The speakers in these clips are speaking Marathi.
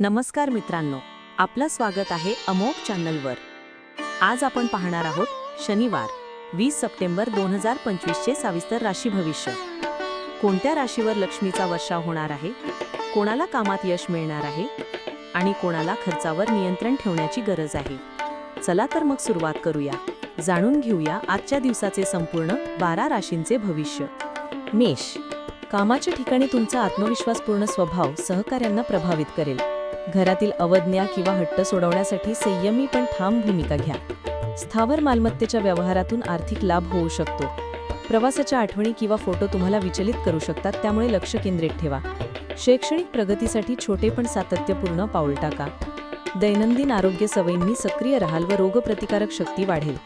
नमस्कार मित्रांनो आपलं स्वागत आहे अमोक चॅनलवर. आज आपण पाहणार आहोत शनिवार वीस सप्टेंबर दोन हजार पंचवीसचे साविस्तर राशी भविष्य. कोणत्या राशीवर लक्ष्मीचा वर्षाव होणार आहे? कोणाला कामात यश मिळणार आहे? आणि कोणाला खर्चावर नियंत्रण ठेवण्याची गरज आहे? चला तर मग सुरुवात करूया. जाणून घेऊया आजच्या दिवसाचे संपूर्ण बारा राशींचे भविष्य. मेष कामाच्या ठिकाणी तुमचा आत्मविश्वासपूर्ण स्वभाव सहकाऱ्यांना प्रभावित करेल. घरातील अवज्ञा किंवा हट्ट सोडवण्यासाठी संयमी पण ठाम भूमिका घ्या. स्थावर मालमत्तेच्या व्यवहारातून आर्थिक लाभ होऊ शकतो. प्रवासाच्या आठवणी किंवा फोटो तुम्हाला विचलित करू शकतात त्यामुळे लक्ष केंद्रित ठेवा. शैक्षणिक प्रगतीसाठी छोटे पण सातत्यपूर्ण पाऊल टाका. दैनंदिन आरोग्य सवयींनी सक्रिय राहाल व रोगप्रतिकारक शक्ती वाढेल.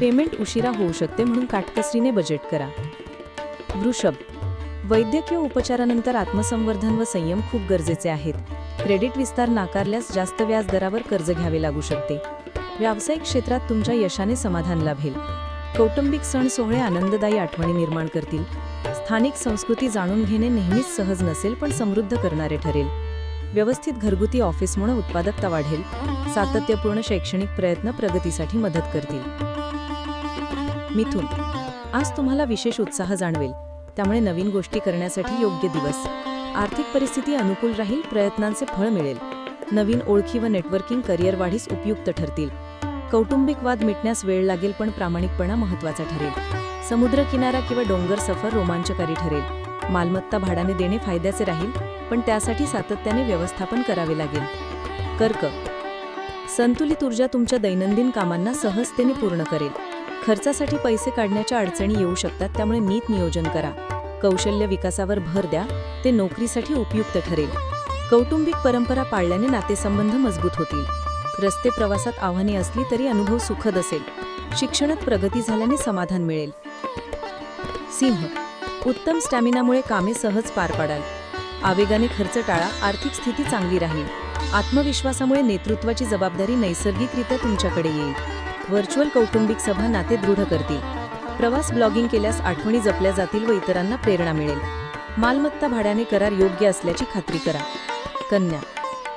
पेमेंट उशिरा होऊ शकते म्हणून काटकसरीने बजेट करा. वृषभ. वैद्यकीय उपचारानंतर आत्मसंवर्धन व संयम खूप गरजेचे आहेत. क्रेडिट विस्तार नाकारल्यास जास्त व्याज दरावर कर्ज घ्यावे लागू शकते. व्यावसायिक क्षेत्रात तुमच्या यशाने समाधान लाभेल. कौटुंबिक सण सोहळे आनंददायी आठवणी निर्माण करतील. स्थानिक संस्कृती जाणून घेणे नेहमीच सहज नसेल पण समृद्ध करणारे ठरेल. व्यवस्थित घरगुती ऑफिसमुळे उत्पादकता वाढेल. सातत्यपूर्ण शैक्षणिक प्रयत्न प्रगतीसाठी मदत करतील. मिथुन आज तुम्हाला विशेष उत्साह जाणवेल. त्यामुळे नवीन गोष्टी करण्यासाठी योग्य दिवस. आर्थिक परिस्थिती अनुकूल राहील प्रयत्नांचे फळ मिळेल. नवीन ओळखी व नेटवर्किंग करिअर वाढीस उपयुक्त ठरतील. कौटुंबिक वाद मिटण्यास वेळ लागेल पण प्रामाणिकपणा महत्त्वाचा ठरेल. समुद्र किनारा किंवा डोंगर सफर रोमांचकारी ठरेल. मालमत्ता भाड्याने देणे फायद्याचे राहील पण त्यासाठी सातत्याने व्यवस्थापन करावे लागेल. कर्क. संतुलित ऊर्जा तुमच्या दैनंदिन कामांना सहजतेने पूर्ण करेल. खर्चासाठी पैसे काढण्याच्या अडचणी येऊ शकतात त्यामुळे नीट नियोजन करा. कौशल्य विकासावर भर द्या ते नोकरीसाठी उपयुक्त ठरेल. कौटुंबिक परंपरा पाळल्याने नातेसंबंध मजबूत होतील. रस्ते प्रवासात आव्हाने असली तरी अनुभव सुखद असेल. शिक्षणात प्रगती झाल्याने समाधान मिळेल. सिंह उत्तम स्टॅमिनामुळे कामे सहज पार पाडाल. आवेगाने खर्च टाळा आर्थिक स्थिती चांगली राहील. आत्मविश्वासामुळे नेतृत्वाची जबाबदारी नैसर्गिकरित्या तुमच्याकडे येईल. व्हर्च्युअल कौटुंबिक सभा नाते दृढ करतील. प्रवास ब्लॉगिंग केल्यास आठवणी जपल्या जातील व इतरांना प्रेरणा मिळेल. मालमत्ता भाड्याने करार योग्य असल्याची खात्री करा. कन्या.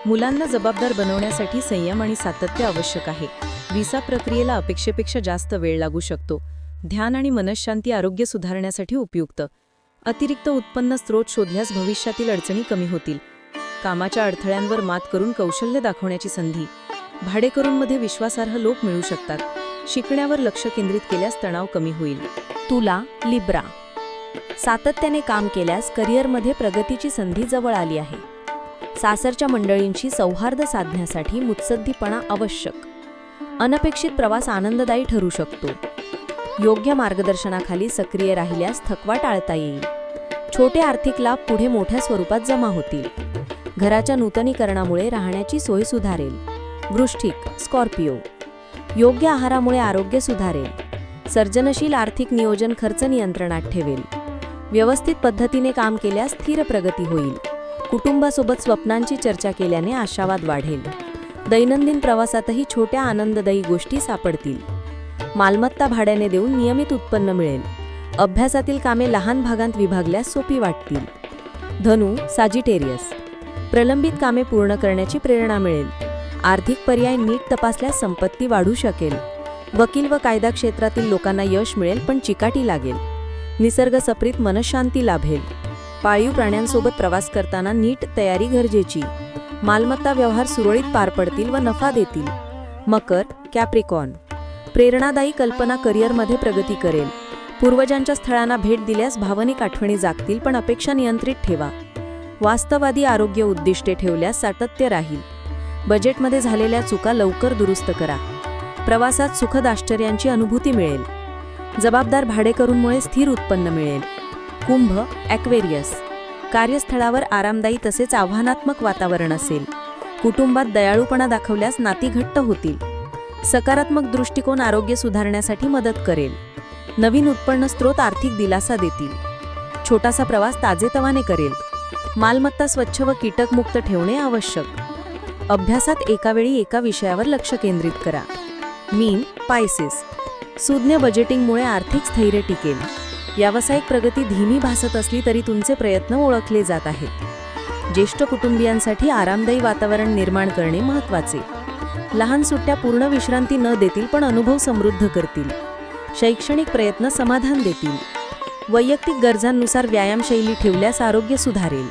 मुलांना जबाबदार बनवण्यासाठी संयम आणि सातत्य आवश्यक आहे. विसा प्रक्रियेला अपेक्षेपेक्षा जास्त वेळ लागू शकतो. ध्यान आणि मनशांती आरोग्य सुधारण्यासाठी उपयुक्त. अतिरिक्त उत्पन्न स्रोत शोधल्यास भविष्यातील अडचणी कमी होतील. कामाच्या अडथळ्यांवर मात करून कौशल्य दाखवण्याची संधी. भाडेकरूंमध्ये विश्वासार्ह लोक मिळू शकतात. शिकण्यावर लक्ष केंद्रित केल्यास तणाव कमी होईल. तुला लिब्रा सातत्याने काम केल्यास करिअरमध्ये प्रगतीची संधी जवळ आली आहे. सासरच्या मंडळींशी सौहार्द साधण्यासाठी मुत्सद्दीपणा आवश्यक. अनपेक्षित प्रवास आनंददायी ठरू शकतो. योग्य मार्गदर्शनाखाली सक्रिय राहिल्यास थकवा टाळता येईल. छोटे आर्थिक लाभ पुढे मोठ्या स्वरूपात जमा होतील. घराच्या नूतनीकरणामुळे राहण्याची सोय सुधारेल. वृष्टिक स्कॉर्पिओ योग्य आहारामुळे आरोग्य सुधारेल. सर्जनशील आर्थिक नियोजन खर्च नियंत्रणात ठेवेल. व्यवस्थित पद्धतीने काम केल्यास स्थिर प्रगती होईल. कुटुंबासोबत स्वप्नांची चर्चा केल्याने आशावाद वाढेल. दैनंदिन प्रवासातही छोट्या आनंददायी गोष्टी सापडतील. मालमत्ता भाड्याने देऊन नियमित उत्पन्न मिळेल. अभ्यासातील कामे लहान भागांत विभागल्यास सोपी वाटतील. धनु साजिटेरियस. प्रलंबित कामे पूर्ण करण्याची प्रेरणा मिळेल. आर्थिक पर्याय नीट तपासल्यास संपत्ती वाढू शकेल. वकील व कायदा क्षेत्रातील लोकांना यश मिळेल पण चिकाटी लागेल. निसर्ग सप्रीत मनशांती लाभेल. पाळीव प्राण्यांसोबत प्रवास करताना नीट तयारी गरजेची. मालमत्ता व्यवहार सुरळीत पार पडतील व नफा देतील. मकर कॅप्रिकॉन. प्रेरणादायी कल्पना करिअरमध्ये प्रगती करेल. पूर्वजांच्या स्थळांना भेट दिल्यास भावनिक आठवणी जागतील पण अपेक्षा नियंत्रित ठेवा. वास्तवादी आरोग्य उद्दिष्टे ठेवल्यास सातत्य राहील. बजेटमध्ये झालेल्या चुका लवकर दुरुस्त करा. प्रवासात सुखद आश्चर्यांची अनुभूती मिळेल. जबाबदार भाडेकरूंमुळे स्थिर उत्पन्न मिळेल. कुंभ ॲक्वेरियस. कार्यस्थळावर आरामदायी तसेच आव्हानात्मक वातावरण असेल. कुटुंबात दयाळूपणा दाखवल्यास नाती घट्ट होतील. सकारात्मक दृष्टिकोन आरोग्य सुधारण्यासाठी मदत करेल. नवीन उत्पन्न स्रोत आर्थिक दिलासा देतील. छोटासा प्रवास ताजेतवाने करेल. मालमत्ता स्वच्छ व कीटकमुक्त ठेवणे आवश्यक. अभ्यासात एकावेळी एका विषयावर लक्ष केंद्रित करा. मीन पायसेस. सुज्ञ बजेटिंगमुळे आर्थिक स्थैर्य टिकेल. व्यावसायिक प्रगती धीमी भासत असली तरी तुमचे प्रयत्न ओळखले जात आहेत. ज्येष्ठ कुटुंबियांसाठी आरामदायी वातावरण निर्माण करणे महत्त्वाचे. लहान सुट्ट्या पूर्ण विश्रांती न देतील पण अनुभव समृद्ध करतील. शैक्षणिक प्रयत्न समाधान देतील. वैयक्तिक गरजांनुसार व्यायामशैली ठेवल्यास आरोग्य सुधारेल.